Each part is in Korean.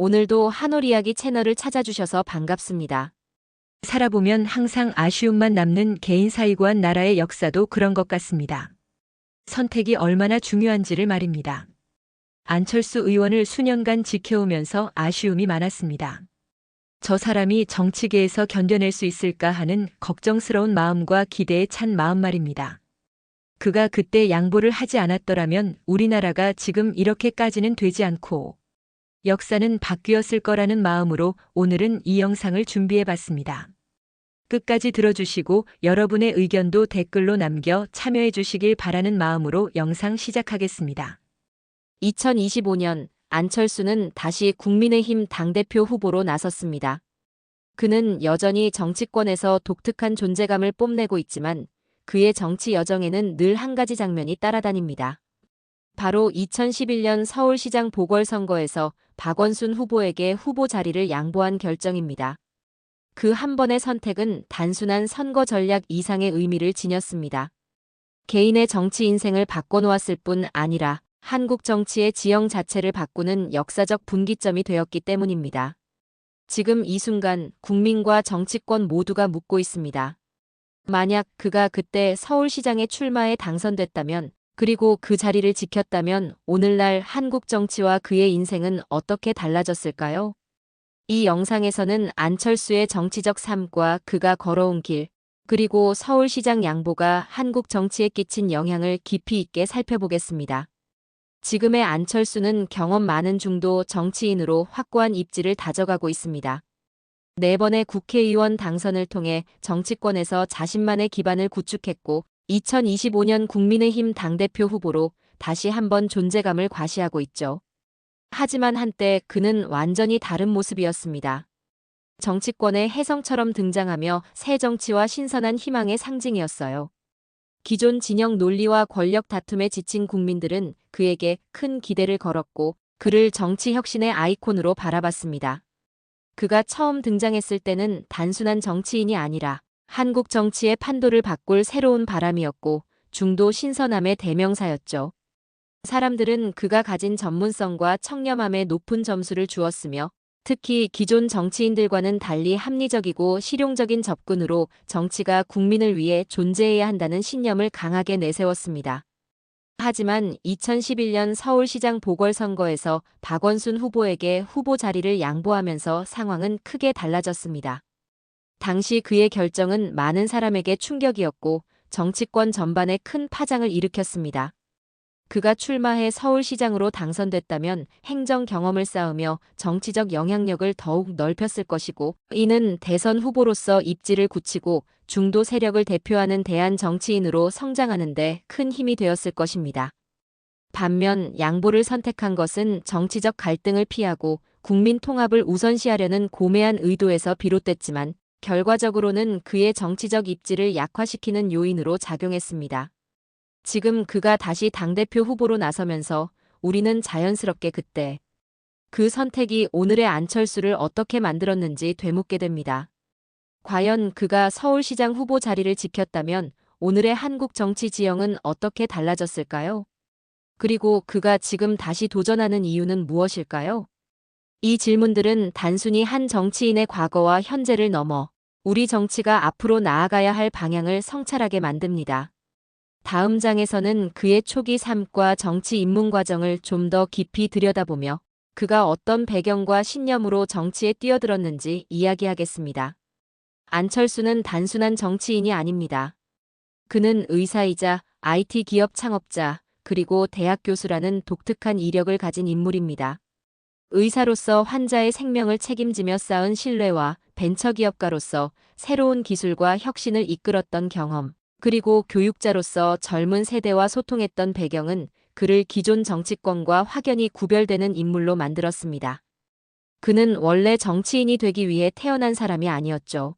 오늘도 한올 이야기 채널을 찾아주셔서 반갑습니다. 살아보면 항상 아쉬움만 남는 개인 사이고한 나라의 역사도 그런 것 같습니다. 선택이 얼마나 중요한지를 말입니다. 안철수 의원을 수년간 지켜오면서 아쉬움이 많았습니다. 저 사람이 정치계에서 견뎌낼 수 있을까 하는 걱정스러운 마음과 기대에 찬 마음 말입니다. 그가 그때 양보를 하지 않았더라면 우리나라가 지금 이렇게까지는 되지 않고 역사는 바뀌었을 거라는 마음으로 오늘은 이 영상을 준비해 봤습니다. 끝까지 들어주시고 여러분의 의견도 댓글로 남겨 참여해 주시길 바라는 마음으로 영상 시작하겠습니다. 2025년 안철수는 다시 국민의힘 당대표 후보로 나섰습니다. 그는 여전히 정치권에서 독특한 존재감을 뽐내고 있지만 그의 정치 여정에는 늘 한 가지 장면이 따라다닙니다. 바로 2011년 서울시장 보궐선거에서 박원순 후보에게 후보 자리를 양보한 결정입니다. 그 한 번의 선택은 단순한 선거 전략 이상의 의미를 지녔습니다. 개인의 정치 인생을 바꿔놓았을 뿐 아니라 한국 정치의 지형 자체를 바꾸는 역사적 분기점이 되었기 때문입니다. 지금 이 순간 국민과 정치권 모두가 묻고 있습니다. 만약 그가 그때 서울시장에 출마해 당선됐다면 그리고 그 자리를 지켰다면 오늘날 한국 정치와 그의 인생은 어떻게 달라졌을까요? 이 영상에서는 안철수의 정치적 삶과 그가 걸어온 길, 그리고 서울시장 양보가 한국 정치에 끼친 영향을 깊이 있게 살펴보겠습니다. 지금의 안철수는 경험 많은 중도 정치인으로 확고한 입지를 다져가고 있습니다. 네 번의 국회의원 당선을 통해 정치권에서 자신만의 기반을 구축했고 2025년 국민의힘 당대표 후보로 다시 한번 존재감을 과시하고 있죠. 하지만 한때 그는 완전히 다른 모습이었습니다. 정치권의 혜성처럼 등장하며 새 정치와 신선한 희망의 상징이었어요. 기존 진영 논리와 권력 다툼에 지친 국민들은 그에게 큰 기대를 걸었고 그를 정치 혁신의 아이콘으로 바라봤습니다. 그가 처음 등장했을 때는 단순한 정치인이 아니라 한국 정치의 판도를 바꿀 새로운 바람이었고 중도 신선함의 대명사였죠. 사람들은 그가 가진 전문성과 청렴함에 높은 점수를 주었으며 특히 기존 정치인들과는 달리 합리적이고 실용적인 접근으로 정치가 국민을 위해 존재해야 한다는 신념을 강하게 내세웠습니다. 하지만 2011년 서울시장 보궐선거에서 박원순 후보에게 후보 자리를 양보하면서 상황은 크게 달라졌습니다. 당시 그의 결정은 많은 사람에게 충격이었고 정치권 전반에 큰 파장을 일으켰습니다. 그가 출마해 서울시장으로 당선됐다면 행정 경험을 쌓으며 정치적 영향력을 더욱 넓혔을 것이고 이는 대선 후보로서 입지를 굳히고 중도 세력을 대표하는 대한 정치인으로 성장하는 데 큰 힘이 되었을 것입니다. 반면 양보를 선택한 것은 정치적 갈등을 피하고 국민 통합을 우선시하려는 고매한 의도에서 비롯됐지만 결과적으로는 그의 정치적 입지를 약화시키는 요인으로 작용했습니다. 지금 그가 다시 당대표 후보로 나서면서 우리는 자연스럽게 그때 그 선택이 오늘의 안철수를 어떻게 만들었는지 되묻게 됩니다. 과연 그가 서울시장 후보 자리를 지켰다면 오늘의 한국 정치 지형은 어떻게 달라졌을까요? 그리고 그가 지금 다시 도전하는 이유는 무엇일까요? 이 질문들은 단순히 한 정치인의 과거와 현재를 넘어 우리 정치가 앞으로 나아가야 할 방향을 성찰하게 만듭니다. 다음 장에서는 그의 초기 삶과 정치 입문 과정을 좀 더 깊이 들여다보며 그가 어떤 배경과 신념으로 정치에 뛰어들었는지 이야기하겠습니다. 안철수는 단순한 정치인이 아닙니다. 그는 의사이자 IT 기업 창업자, 그리고 대학 교수라는 독특한 이력을 가진 인물입니다. 의사로서 환자의 생명을 책임지며 쌓은 신뢰와 벤처기업가로서 새로운 기술과 혁신을 이끌었던 경험, 그리고 교육자로서 젊은 세대와 소통했던 배경은 그를 기존 정치권과 확연히 구별되는 인물로 만들었습니다. 그는 원래 정치인이 되기 위해 태어난 사람이 아니었죠.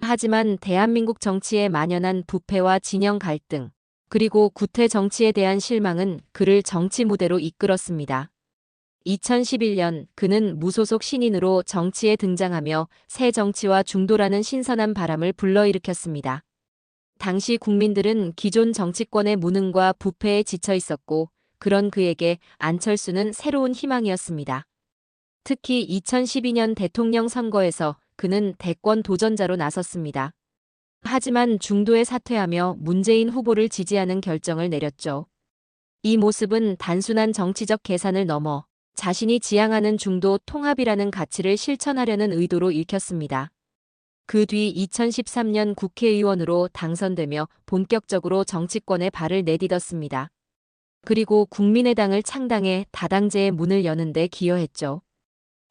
하지만 대한민국 정치에 만연한 부패와 진영 갈등, 그리고 구태 정치에 대한 실망은 그를 정치 무대로 이끌었습니다. 2011년 그는 무소속 신인으로 정치에 등장하며 새 정치와 중도라는 신선한 바람을 불러일으켰습니다. 당시 국민들은 기존 정치권의 무능과 부패에 지쳐 있었고 그런 그에게 안철수는 새로운 희망이었습니다. 특히 2012년 대통령 선거에서 그는 대권 도전자로 나섰습니다. 하지만 중도에 사퇴하며 문재인 후보를 지지하는 결정을 내렸죠. 이 모습은 단순한 정치적 계산을 넘어 자신이 지향하는 중도 통합이라는 가치를 실천하려는 의도로 읽혔습니다. 그 뒤 2013년 국회의원으로 당선되며 본격적으로 정치권에 발을 내딛었습니다. 그리고 국민의당을 창당해 다당제의 문을 여는데 기여했죠.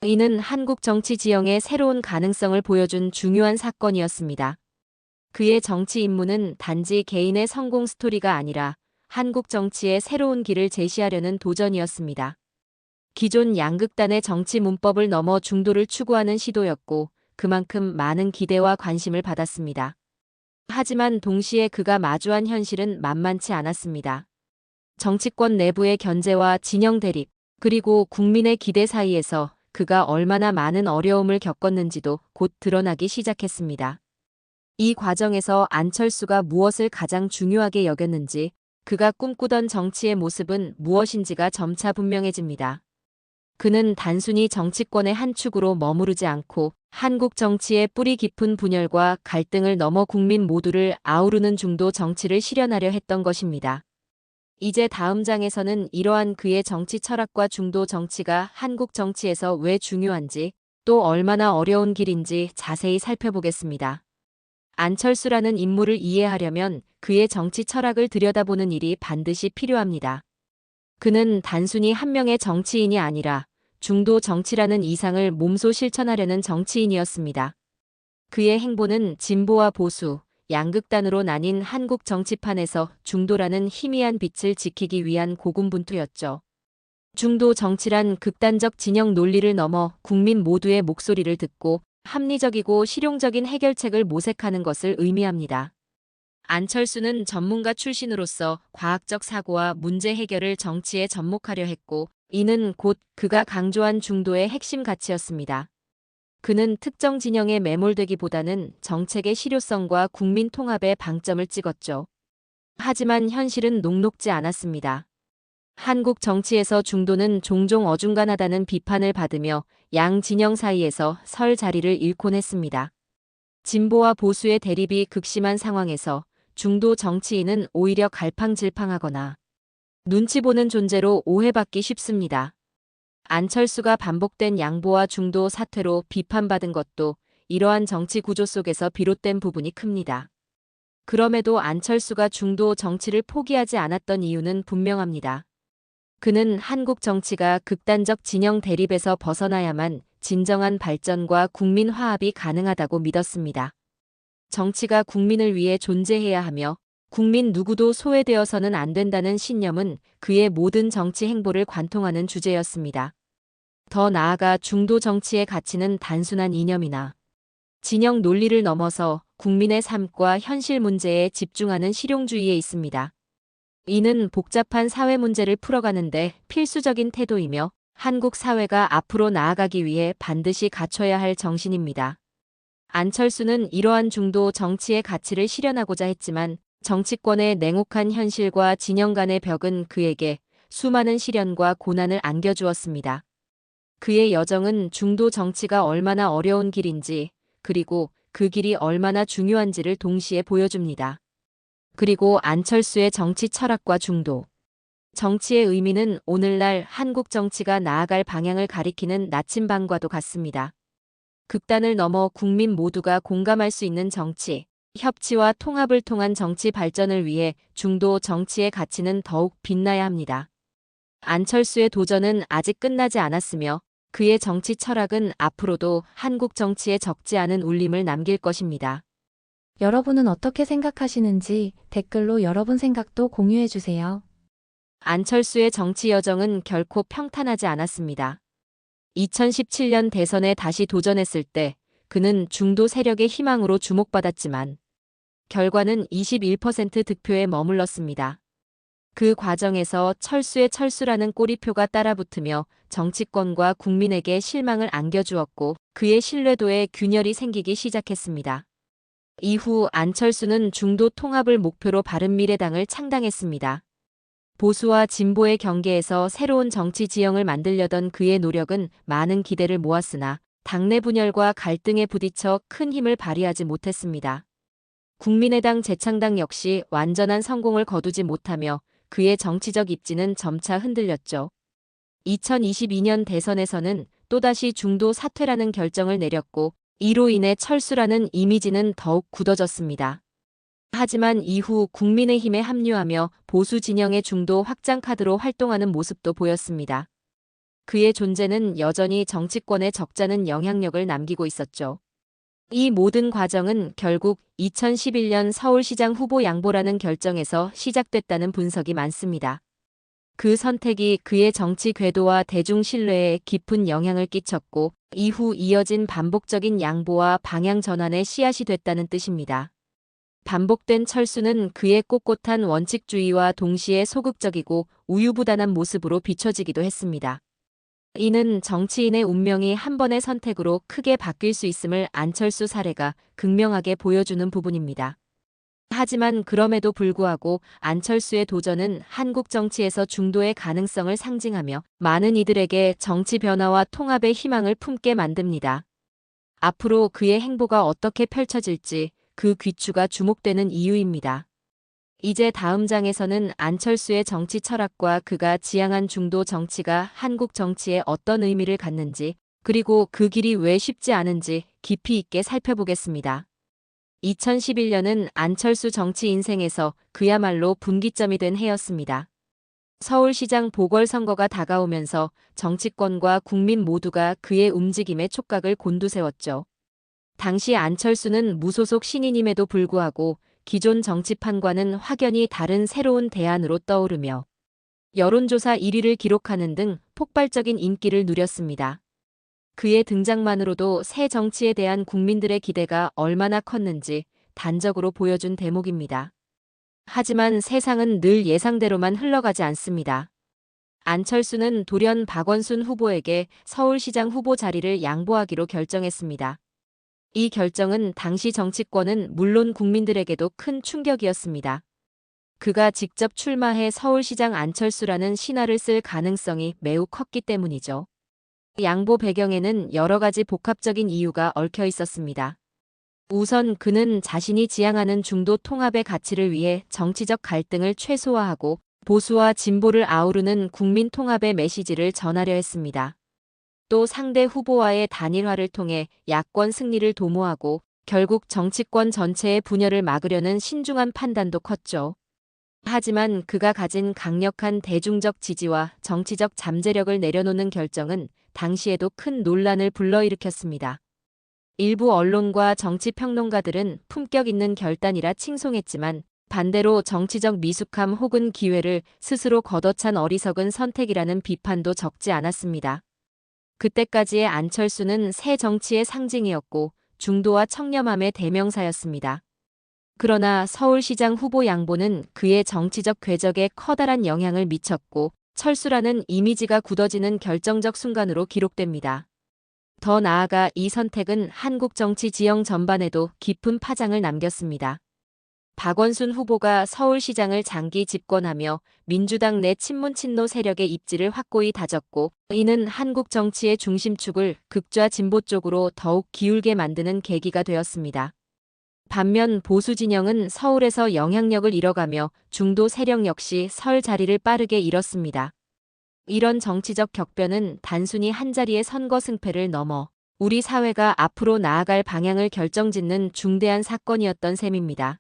이는 한국 정치 지형의 새로운 가능성을 보여준 중요한 사건이었습니다. 그의 정치 임무는 단지 개인의 성공 스토리가 아니라 한국 정치의 새로운 길을 제시하려는 도전이었습니다. 기존 양극단의 정치 문법을 넘어 중도를 추구하는 시도였고 그만큼 많은 기대와 관심을 받았습니다. 하지만 동시에 그가 마주한 현실은 만만치 않았습니다. 정치권 내부의 견제와 진영 대립, 그리고 국민의 기대 사이에서 그가 얼마나 많은 어려움을 겪었는지도 곧 드러나기 시작했습니다. 이 과정에서 안철수가 무엇을 가장 중요하게 여겼는지, 그가 꿈꾸던 정치의 모습은 무엇인지가 점차 분명해집니다. 그는 단순히 정치권의 한 축으로 머무르지 않고 한국 정치의 뿌리 깊은 분열과 갈등을 넘어 국민 모두를 아우르는 중도 정치를 실현하려 했던 것입니다. 이제 다음 장에서는 이러한 그의 정치 철학과 중도 정치가 한국 정치에서 왜 중요한지 또 얼마나 어려운 길인지 자세히 살펴보겠습니다. 안철수라는 인물을 이해하려면 그의 정치 철학을 들여다보는 일이 반드시 필요합니다. 그는 단순히 한 명의 정치인이 아니라 중도 정치라는 이상을 몸소 실천하려는 정치인이었습니다. 그의 행보는 진보와 보수, 양극단으로 나뉜 한국 정치판에서 중도라는 희미한 빛을 지키기 위한 고군분투였죠. 중도 정치란 극단적 진영 논리를 넘어 국민 모두의 목소리를 듣고 합리적이고 실용적인 해결책을 모색하는 것을 의미합니다. 안철수는 전문가 출신으로서 과학적 사고와 문제 해결을 정치에 접목하려 했고, 이는 곧 그가 강조한 중도의 핵심 가치였습니다. 그는 특정 진영에 매몰되기보다는 정책의 실효성과 국민 통합에 방점을 찍었죠. 하지만 현실은 녹록지 않았습니다. 한국 정치에서 중도는 종종 어중간하다는 비판을 받으며 양 진영 사이에서 설 자리를 잃곤 했습니다. 진보와 보수의 대립이 극심한 상황에서 중도 정치인은 오히려 갈팡질팡하거나 눈치 보는 존재로 오해받기 쉽습니다. 안철수가 반복된 양보와 중도 사퇴로 비판받은 것도 이러한 정치 구조 속에서 비롯된 부분이 큽니다. 그럼에도 안철수가 중도 정치를 포기하지 않았던 이유는 분명합니다. 그는 한국 정치가 극단적 진영 대립에서 벗어나야만 진정한 발전과 국민 화합이 가능하다고 믿었습니다. 정치가 국민을 위해 존재해야 하며 국민 누구도 소외되어서는 안 된다는 신념은 그의 모든 정치 행보를 관통하는 주제였습니다. 더 나아가 중도 정치의 가치는 단순한 이념이나 진영 논리를 넘어서 국민의 삶과 현실 문제에 집중하는 실용주의에 있습니다. 이는 복잡한 사회 문제를 풀어가는데 필수적인 태도이며 한국 사회가 앞으로 나아가기 위해 반드시 갖춰야 할 정신입니다. 안철수는 이러한 중도 정치의 가치를 실현하고자 했지만 정치권의 냉혹한 현실과 진영 간의 벽은 그에게 수많은 시련과 고난을 안겨주었습니다. 그의 여정은 중도 정치가 얼마나 어려운 길인지 그리고 그 길이 얼마나 중요한지를 동시에 보여줍니다. 그리고 안철수의 정치 철학과 중도. 정치의 의미는 오늘날 한국 정치가 나아갈 방향을 가리키는 나침반과도 같습니다. 극단을 넘어 국민 모두가 공감할 수 있는 정치, 협치와 통합을 통한 정치 발전을 위해 중도 정치의 가치는 더욱 빛나야 합니다. 안철수의 도전은 아직 끝나지 않았으며 그의 정치 철학은 앞으로도 한국 정치에 적지 않은 울림을 남길 것입니다. 여러분은 어떻게 생각하시는지 댓글로 여러분 생각도 공유해 주세요. 안철수의 정치 여정은 결코 평탄하지 않았습니다. 2017년 대선에 다시 도전했을 때 그는 중도 세력의 희망으로 주목받았지만 결과는 21% 득표에 머물렀습니다. 그 과정에서 철수의 철수라는 꼬리표가 따라붙으며 정치권과 국민에게 실망을 안겨주었고 그의 신뢰도에 균열이 생기기 시작했습니다. 이후 안철수는 중도 통합을 목표로 바른미래당을 창당했습니다. 보수와 진보의 경계에서 새로운 정치 지형을 만들려던 그의 노력은 많은 기대를 모았으나 당내 분열과 갈등에 부딪혀 큰 힘을 발휘하지 못했습니다. 국민의당 재창당 역시 완전한 성공을 거두지 못하며 그의 정치적 입지는 점차 흔들렸죠. 2022년 대선에서는 또다시 중도 사퇴라는 결정을 내렸고 이로 인해 철수라는 이미지는 더욱 굳어졌습니다. 하지만 이후 국민의힘에 합류하며 보수 진영의 중도 확장 카드로 활동하는 모습도 보였습니다. 그의 존재는 여전히 정치권에 적잖은 영향력을 남기고 있었죠. 이 모든 과정은 결국 2011년 서울시장 후보 양보라는 결정에서 시작됐다는 분석이 많습니다. 그 선택이 그의 정치 궤도와 대중 신뢰에 깊은 영향을 끼쳤고 이후 이어진 반복적인 양보와 방향 전환의 씨앗이 됐다는 뜻입니다. 반복된 철수는 그의 꼿꼿한 원칙주의와 동시에 소극적이고 우유부단한 모습으로 비춰지기도 했습니다. 이는 정치인의 운명이 한 번의 선택으로 크게 바뀔 수 있음을 안철수 사례가 극명하게 보여주는 부분입니다. 하지만 그럼에도 불구하고 안철수의 도전은 한국 정치에서 중도의 가능성을 상징하며 많은 이들에게 정치 변화와 통합의 희망을 품게 만듭니다. 앞으로 그의 행보가 어떻게 펼쳐질지 그 귀추가 주목되는 이유입니다. 이제 다음 장에서는 안철수의 정치 철학과 그가 지향한 중도 정치가 한국 정치에 어떤 의미를 갖는지, 그리고 그 길이 왜 쉽지 않은지 깊이 있게 살펴보겠습니다. 2011년은 안철수 정치 인생에서 그야말로 분기점이 된 해였습니다. 서울시장 보궐선거가 다가오면서 정치권과 국민 모두가 그의 움직임에 촉각을 곤두세웠죠. 당시 안철수는 무소속 신인임에도 불구하고 기존 정치판과는 확연히 다른 새로운 대안으로 떠오르며 여론조사 1위를 기록하는 등 폭발적인 인기를 누렸습니다. 그의 등장만으로도 새 정치에 대한 국민들의 기대가 얼마나 컸는지 단적으로 보여준 대목입니다. 하지만 세상은 늘 예상대로만 흘러가지 않습니다. 안철수는 돌연 박원순 후보에게 서울시장 후보 자리를 양보하기로 결정했습니다. 이 결정은 당시 정치권은 물론 국민들에게도 큰 충격이었습니다. 그가 직접 출마해 서울시장 안철수라는 신화를 쓸 가능성이 매우 컸기 때문이죠. 양보 배경에는 여러 가지 복합적인 이유가 얽혀 있었습니다. 우선 그는 자신이 지향하는 중도 통합의 가치를 위해 정치적 갈등을 최소화하고 보수와 진보를 아우르는 국민 통합의 메시지를 전하려 했습니다. 또 상대 후보와의 단일화를 통해 야권 승리를 도모하고 결국 정치권 전체의 분열을 막으려는 신중한 판단도 컸죠. 하지만 그가 가진 강력한 대중적 지지와 정치적 잠재력을 내려놓는 결정은 당시에도 큰 논란을 불러일으켰습니다. 일부 언론과 정치평론가들은 품격 있는 결단이라 칭송했지만 반대로 정치적 미숙함 혹은 기회를 스스로 걷어찬 어리석은 선택이라는 비판도 적지 않았습니다. 그때까지의 안철수는 새 정치의 상징이었고 중도와 청렴함의 대명사였습니다. 그러나 서울시장 후보 양보는 그의 정치적 궤적에 커다란 영향을 미쳤고 철수라는 이미지가 굳어지는 결정적 순간으로 기록됩니다. 더 나아가 이 선택은 한국 정치 지형 전반에도 깊은 파장을 남겼습니다. 박원순 후보가 서울시장을 장기 집권하며 민주당 내 친문 친노 세력의 입지를 확고히 다졌고 이는 한국 정치의 중심축을 극좌 진보 쪽으로 더욱 기울게 만드는 계기가 되었습니다. 반면 보수 진영은 서울에서 영향력을 잃어가며 중도 세력 역시 설 자리를 빠르게 잃었습니다. 이런 정치적 격변은 단순히 한자리의 선거 승패를 넘어 우리 사회가 앞으로 나아갈 방향을 결정짓는 중대한 사건이었던 셈입니다.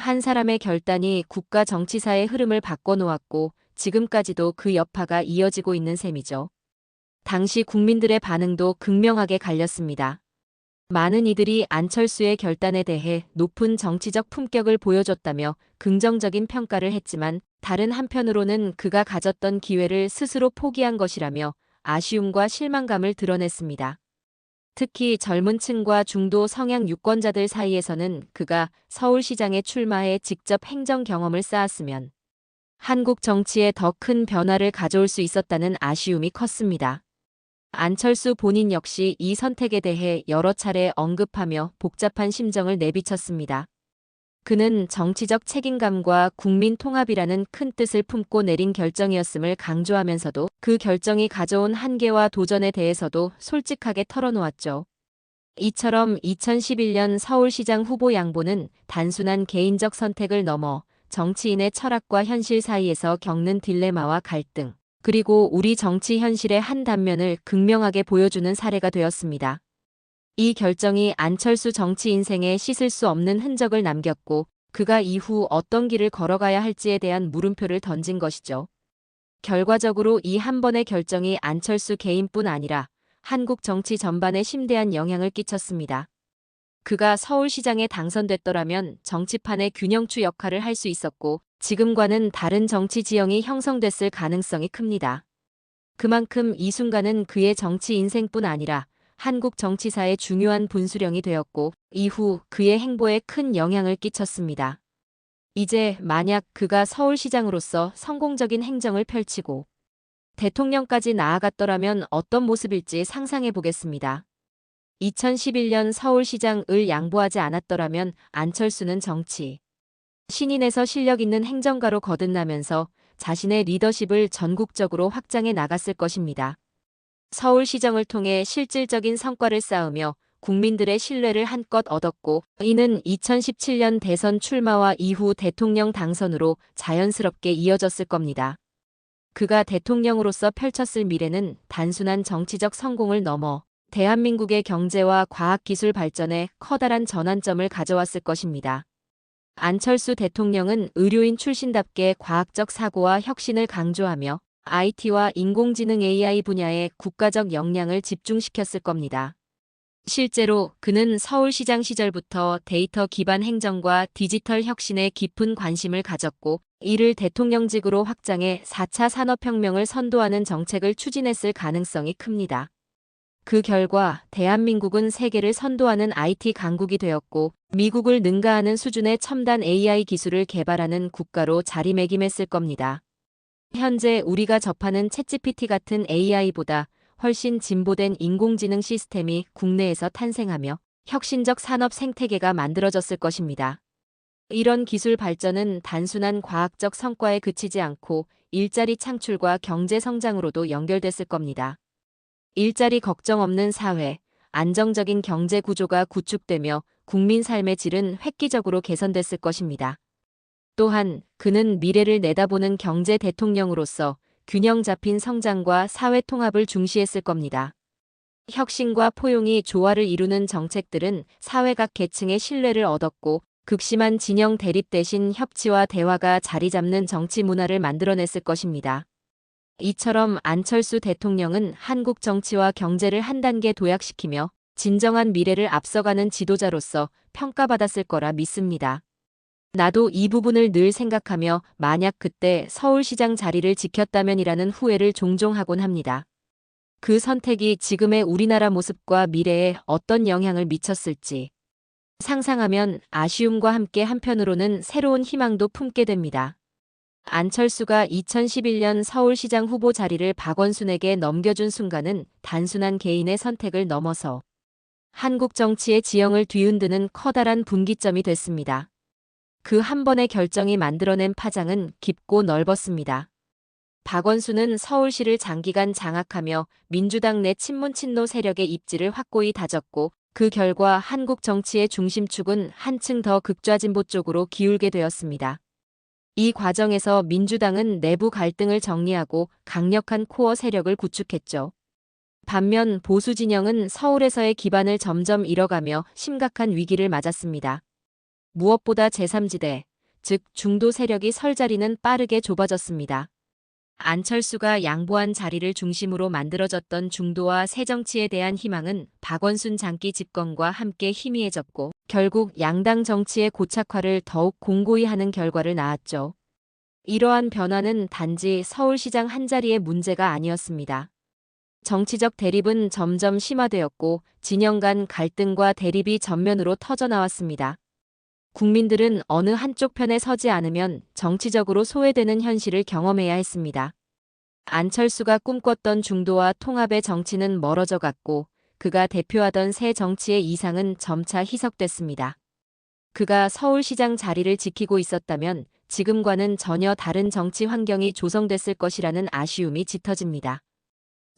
한 사람의 결단이 국가 정치사의 흐름을 바꿔놓았고 지금까지도 그 여파가 이어지고 있는 셈이죠. 당시 국민들의 반응도 극명하게 갈렸습니다. 많은 이들이 안철수의 결단에 대해 높은 정치적 품격을 보여줬다며 긍정적인 평가를 했지만 다른 한편으로는 그가 가졌던 기회를 스스로 포기한 것이라며 아쉬움과 실망감을 드러냈습니다. 특히 젊은 층과 중도 성향 유권자들 사이에서는 그가 서울시장에 출마해 직접 행정 경험을 쌓았으면 한국 정치에 더 큰 변화를 가져올 수 있었다는 아쉬움이 컸습니다. 안철수 본인 역시 이 선택에 대해 여러 차례 언급하며 복잡한 심정을 내비쳤습니다. 그는 정치적 책임감과 국민 통합이라는 큰 뜻을 품고 내린 결정이었음을 강조하면서도 그 결정이 가져온 한계와 도전에 대해서도 솔직하게 털어놓았죠. 이처럼 2011년 서울시장 후보 양보는 단순한 개인적 선택을 넘어 정치인의 철학과 현실 사이에서 겪는 딜레마와 갈등, 그리고 우리 정치 현실의 한 단면을 극명하게 보여주는 사례가 되었습니다. 이 결정이 안철수 정치 인생에 씻을 수 없는 흔적을 남겼고 그가 이후 어떤 길을 걸어가야 할지에 대한 물음표를 던진 것이죠. 결과적으로 이 한 번의 결정이 안철수 개인뿐 아니라 한국 정치 전반에 심대한 영향을 끼쳤습니다. 그가 서울시장에 당선됐더라면 정치판의 균형추 역할을 할 수 있었고 지금과는 다른 정치 지형이 형성됐을 가능성이 큽니다. 그만큼 이 순간은 그의 정치 인생뿐 아니라 한국 정치사의 중요한 분수령이 되었고 이후 그의 행보에 큰 영향을 끼쳤습니다. 이제 만약 그가 서울시장으로서 성공적인 행정을 펼치고 대통령까지 나아갔더라면 어떤 모습일지 상상해 보겠습니다. 2011년 서울시장을 양보하지 않았더라면 안철수는 정치 신인에서 실력 있는 행정가로 거듭나면서 자신의 리더십을 전국적으로 확장해 나갔을 것입니다. 서울시정을 통해 실질적인 성과를 쌓으며 국민들의 신뢰를 한껏 얻었고 이는 2017년 대선 출마와 이후 대통령 당선으로 자연스럽게 이어졌을 겁니다. 그가 대통령으로서 펼쳤을 미래는 단순한 정치적 성공을 넘어 대한민국의 경제와 과학기술 발전에 커다란 전환점을 가져왔을 것입니다. 안철수 대통령은 의료인 출신답게 과학적 사고와 혁신을 강조하며 IT와 인공지능 AI 분야에 국가적 역량을 집중시켰을 겁니다. 실제로 그는 서울시장 시절부터 데이터 기반 행정과 디지털 혁신에 깊은 관심을 가졌고 이를 대통령직으로 확장해 4차 산업혁명을 선도하는 정책을 추진했을 가능성이 큽니다. 그 결과 대한민국은 세계를 선도하는 IT 강국이 되었고 미국을 능가하는 수준의 첨단 AI 기술을 개발하는 국가로 자리매김했을 겁니다. 현재 우리가 접하는 챗GPT 같은 AI보다 훨씬 진보된 인공지능 시스템이 국내에서 탄생하며 혁신적 산업 생태계가 만들어졌을 것입니다. 이런 기술 발전은 단순한 과학적 성과에 그치지 않고 일자리 창출과 경제 성장으로도 연결됐을 겁니다. 일자리 걱정 없는 사회, 안정적인 경제 구조가 구축되며 국민 삶의 질은 획기적으로 개선됐을 것입니다. 또한 그는 미래를 내다보는 경제 대통령으로서 균형 잡힌 성장과 사회 통합을 중시했을 겁니다. 혁신과 포용이 조화를 이루는 정책들은 사회 각 계층의 신뢰를 얻었고 극심한 진영 대립 대신 협치와 대화가 자리 잡는 정치 문화를 만들어냈을 것입니다. 이처럼 안철수 대통령은 한국 정치와 경제를 한 단계 도약시키며 진정한 미래를 앞서가는 지도자로서 평가받았을 거라 믿습니다. 나도 이 부분을 늘 생각하며 만약 그때 서울시장 자리를 지켰다면이라는 후회를 종종 하곤 합니다. 그 선택이 지금의 우리나라 모습과 미래에 어떤 영향을 미쳤을지 상상하면 아쉬움과 함께 한편으로는 새로운 희망도 품게 됩니다. 안철수가 2011년 서울시장 후보 자리를 박원순에게 넘겨준 순간은 단순한 개인의 선택을 넘어서 한국 정치의 지형을 뒤흔드는 커다란 분기점이 됐습니다. 그 한 번의 결정이 만들어낸 파장은 깊고 넓었습니다. 박원순은 서울시를 장기간 장악하며 민주당 내 친문 친노 세력의 입지를 확고히 다졌고 그 결과 한국 정치의 중심축은 한층 더 극좌진보 쪽으로 기울게 되었습니다. 이 과정에서 민주당은 내부 갈등을 정리하고 강력한 코어 세력을 구축했죠. 반면 보수 진영은 서울에서의 기반을 점점 잃어가며 심각한 위기를 맞았습니다. 무엇보다 제3지대, 즉 중도 세력이 설 자리는 빠르게 좁아졌습니다. 안철수가 양보한 자리를 중심으로 만들어졌던 중도와 새정치에 대한 희망은 박원순 장기 집권과 함께 희미해졌고 결국 양당 정치의 고착화를 더욱 공고히 하는 결과를 낳았죠. 이러한 변화는 단지 서울시장 한자리의 문제가 아니었습니다. 정치적 대립은 점점 심화되었고 진영 간 갈등과 대립이 전면으로 터져나왔습니다. 국민들은 어느 한쪽 편에 서지 않으면 정치적으로 소외되는 현실을 경험해야 했습니다. 안철수가 꿈꿨던 중도와 통합의 정치는 멀어져 갔고 그가 대표하던 새 정치의 이상은 점차 희석됐습니다. 그가 서울시장 자리를 지키고 있었다면 지금과는 전혀 다른 정치 환경이 조성됐을 것이라는 아쉬움이 짙어집니다.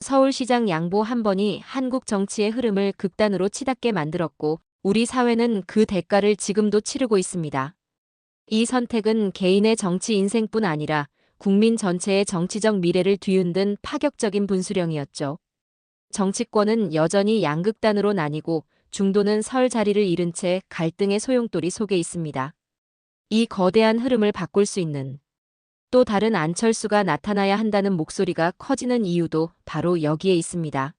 서울시장 양보 한 번이 한국 정치의 흐름을 극단으로 치닫게 만들었고 우리 사회는 그 대가를 지금도 치르고 있습니다. 이 선택은 개인의 정치 인생뿐 아니라 국민 전체의 정치적 미래를 뒤흔든 파격적인 분수령이었죠. 정치권은 여전히 양극단으로 나뉘고 중도는 설 자리를 잃은 채 갈등의 소용돌이 속에 있습니다. 이 거대한 흐름을 바꿀 수 있는 또 다른 안철수가 나타나야 한다는 목소리가 커지는 이유도 바로 여기에 있습니다.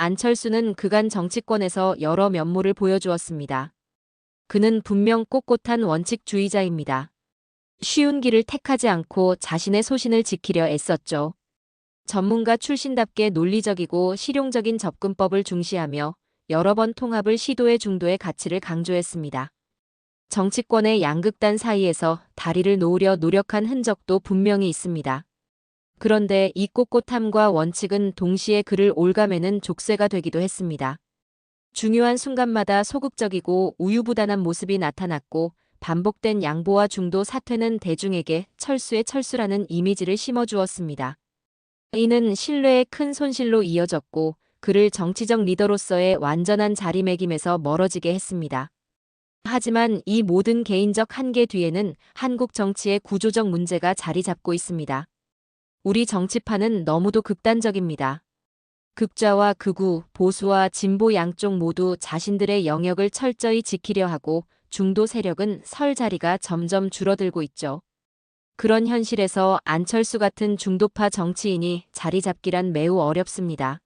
안철수는 그간 정치권에서 여러 면모를 보여주었습니다. 그는 분명 꼿꼿한 원칙주의자입니다. 쉬운 길을 택하지 않고 자신의 소신을 지키려 애썼죠. 전문가 출신답게 논리적이고 실용적인 접근법을 중시하며 여러 번 통합을 시도해 중도의 가치를 강조했습니다. 정치권의 양극단 사이에서 다리를 놓으려 노력한 흔적도 분명히 있습니다. 그런데 이 꼿꼿함과 원칙은 동시에 그를 올가매는 족쇄가 되기도 했습니다. 중요한 순간마다 소극적이고 우유부단한 모습이 나타났고 반복된 양보와 중도 사퇴는 대중에게 철수의 철수라는 이미지를 심어주었습니다. 이는 신뢰의 큰 손실로 이어졌고 그를 정치적 리더로서의 완전한 자리매김에서 멀어지게 했습니다. 하지만 이 모든 개인적 한계 뒤에는 한국 정치의 구조적 문제가 자리 잡고 있습니다. 우리 정치판은 너무도 극단적입니다. 극좌와 극우, 보수와 진보 양쪽 모두 자신들의 영역을 철저히 지키려 하고 중도 세력은 설 자리가 점점 줄어들고 있죠. 그런 현실에서 안철수 같은 중도파 정치인이 자리 잡기란 매우 어렵습니다.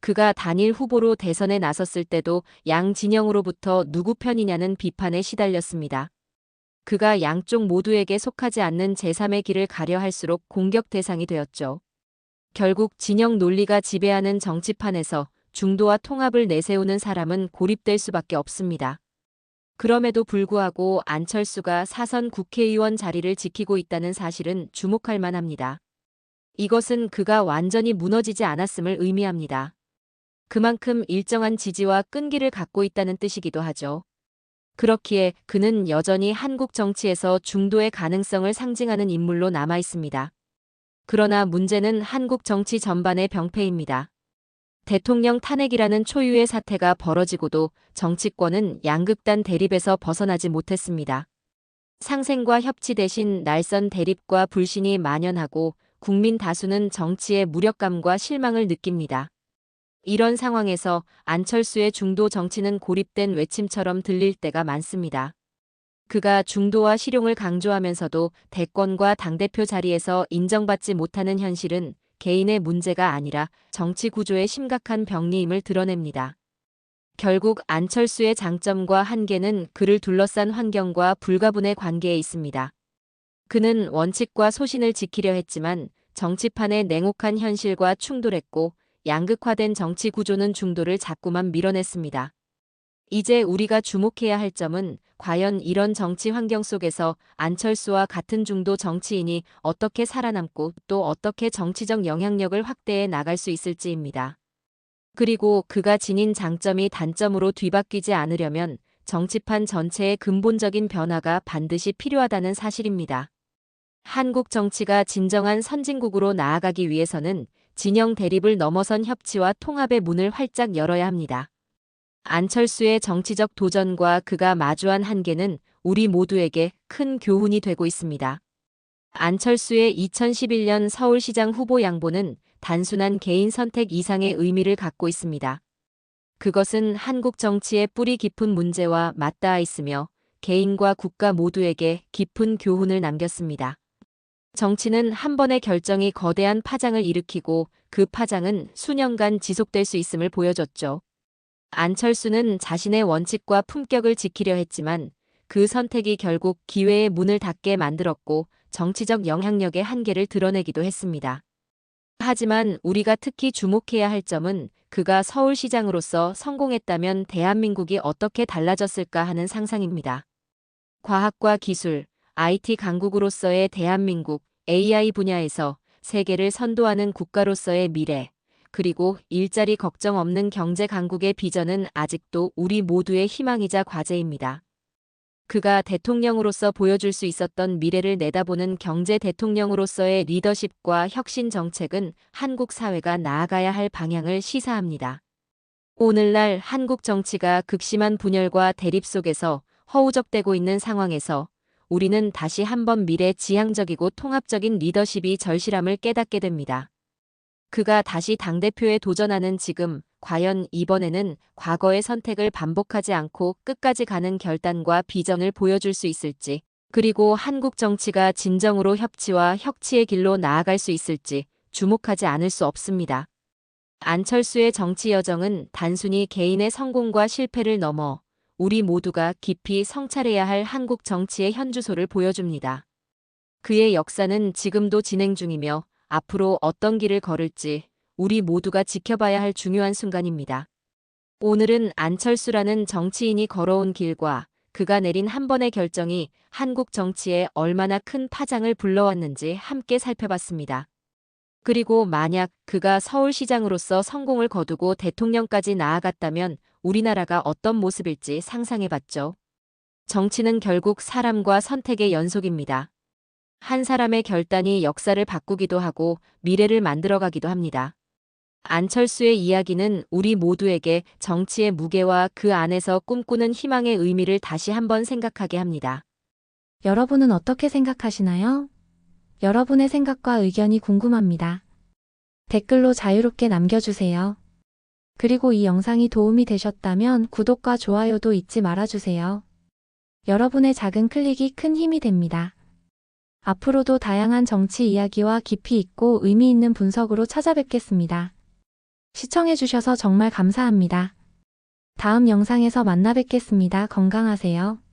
그가 단일 후보로 대선에 나섰을 때도 양 진영으로부터 누구 편이냐는 비판에 시달렸습니다. 그가 양쪽 모두에게 속하지 않는 제3의 길을 가려 할수록 공격 대상이 되었죠. 결국 진영 논리가 지배하는 정치판에서 중도와 통합을 내세우는 사람은 고립될 수밖에 없습니다. 그럼에도 불구하고 안철수가 사선 국회의원 자리를 지키고 있다는 사실은 주목할 만합니다. 이것은 그가 완전히 무너지지 않았음을 의미합니다. 그만큼 일정한 지지와 끈기를 갖고 있다는 뜻이기도 하죠. 그렇기에 그는 여전히 한국 정치에서 중도의 가능성을 상징하는 인물로 남아 있습니다. 그러나 문제는 한국 정치 전반의 병폐입니다. 대통령 탄핵이라는 초유의 사태가 벌어지고도 정치권은 양극단 대립에서 벗어나지 못했습니다. 상생과 협치 대신 날선 대립과 불신이 만연하고 국민 다수는 정치의 무력감과 실망을 느낍니다. 이런 상황에서 안철수의 중도 정치는 고립된 외침처럼 들릴 때가 많습니다. 그가 중도와 실용을 강조하면서도 대권과 당대표 자리에서 인정받지 못하는 현실은 개인의 문제가 아니라 정치 구조의 심각한 병리임을 드러냅니다. 결국 안철수의 장점과 한계는 그를 둘러싼 환경과 불가분의 관계에 있습니다. 그는 원칙과 소신을 지키려 했지만 정치판의 냉혹한 현실과 충돌했고 양극화된 정치 구조는 중도를 자꾸만 밀어냈습니다. 이제 우리가 주목해야 할 점은 과연 이런 정치 환경 속에서 안철수와 같은 중도 정치인이 어떻게 살아남고 또 어떻게 정치적 영향력을 확대해 나갈 수 있을지입니다. 그리고 그가 지닌 장점이 단점으로 뒤바뀌지 않으려면 정치판 전체의 근본적인 변화가 반드시 필요하다는 사실입니다. 한국 정치가 진정한 선진국으로 나아가기 위해서는 진영 대립을 넘어선 협치와 통합의 문을 활짝 열어야 합니다. 안철수의 정치적 도전과 그가 마주한 한계는 우리 모두에게 큰 교훈이 되고 있습니다. 안철수의 2011년 서울시장 후보 양보는 단순한 개인 선택 이상의 의미를 갖고 있습니다. 그것은 한국 정치의 뿌리 깊은 문제와 맞닿아 있으며 개인과 국가 모두에게 깊은 교훈을 남겼습니다. 정치는 한 번의 결정이 거대한 파장을 일으키고 그 파장은 수년간 지속될 수 있음을 보여줬죠. 안철수는 자신의 원칙과 품격을 지키려 했지만 그 선택이 결국 기회의 문을 닫게 만들었고 정치적 영향력의 한계를 드러내기도 했습니다. 하지만 우리가 특히 주목해야 할 점은 그가 서울시장으로서 성공했다면 대한민국이 어떻게 달라졌을까 하는 상상입니다. 과학과 기술, IT 강국으로서의 대한민국, AI 분야에서 세계를 선도하는 국가로서의 미래, 그리고 일자리 걱정 없는 경제 강국의 비전은 아직도 우리 모두의 희망이자 과제입니다. 그가 대통령으로서 보여줄 수 있었던 미래를 내다보는 경제 대통령으로서의 리더십과 혁신 정책은 한국 사회가 나아가야 할 방향을 시사합니다. 오늘날 한국 정치가 극심한 분열과 대립 속에서 허우적대고 있는 상황에서 우리는 다시 한번 미래 지향적이고 통합적인 리더십이 절실함을 깨닫게 됩니다. 그가 다시 당대표에 도전하는 지금, 과연 이번에는 과거의 선택을 반복하지 않고 끝까지 가는 결단과 비전을 보여줄 수 있을지, 그리고 한국 정치가 진정으로 협치와 혁치의 길로 나아갈 수 있을지 주목하지 않을 수 없습니다. 안철수의 정치 여정은 단순히 개인의 성공과 실패를 넘어 우리 모두가 깊이 성찰해야 할 한국 정치의 현주소를 보여줍니다. 그의 역사는 지금도 진행 중이며 앞으로 어떤 길을 걸을지 우리 모두가 지켜봐야 할 중요한 순간입니다. 오늘은 안철수라는 정치인이 걸어온 길과 그가 내린 한 번의 결정이 한국 정치에 얼마나 큰 파장을 불러왔는지 함께 살펴봤습니다. 그리고 만약 그가 서울시장으로서 성공을 거두고 대통령까지 나아갔다면 우리나라가 어떤 모습일지 상상해봤죠. 정치는 결국 사람과 선택의 연속입니다. 한 사람의 결단이 역사를 바꾸기도 하고 미래를 만들어가기도 합니다. 안철수의 이야기는 우리 모두에게 정치의 무게와 그 안에서 꿈꾸는 희망의 의미를 다시 한번 생각하게 합니다. 여러분은 어떻게 생각하시나요? 여러분의 생각과 의견이 궁금합니다. 댓글로 자유롭게 남겨주세요. 그리고 이 영상이 도움이 되셨다면 구독과 좋아요도 잊지 말아주세요. 여러분의 작은 클릭이 큰 힘이 됩니다. 앞으로도 다양한 정치 이야기와 깊이 있고 의미 있는 분석으로 찾아뵙겠습니다. 시청해주셔서 정말 감사합니다. 다음 영상에서 만나 뵙겠습니다. 건강하세요.